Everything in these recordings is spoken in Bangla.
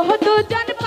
কত জন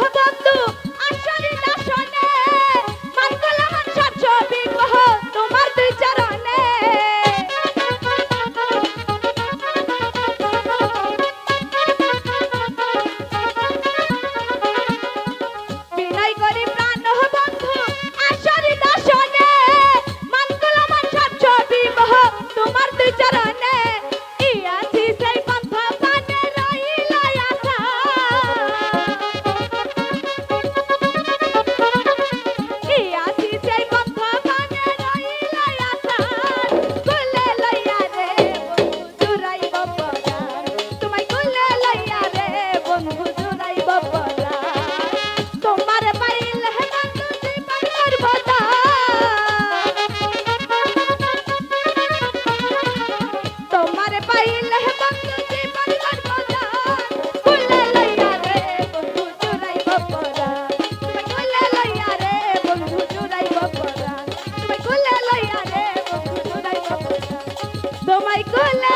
হতাম তোমায় কোলে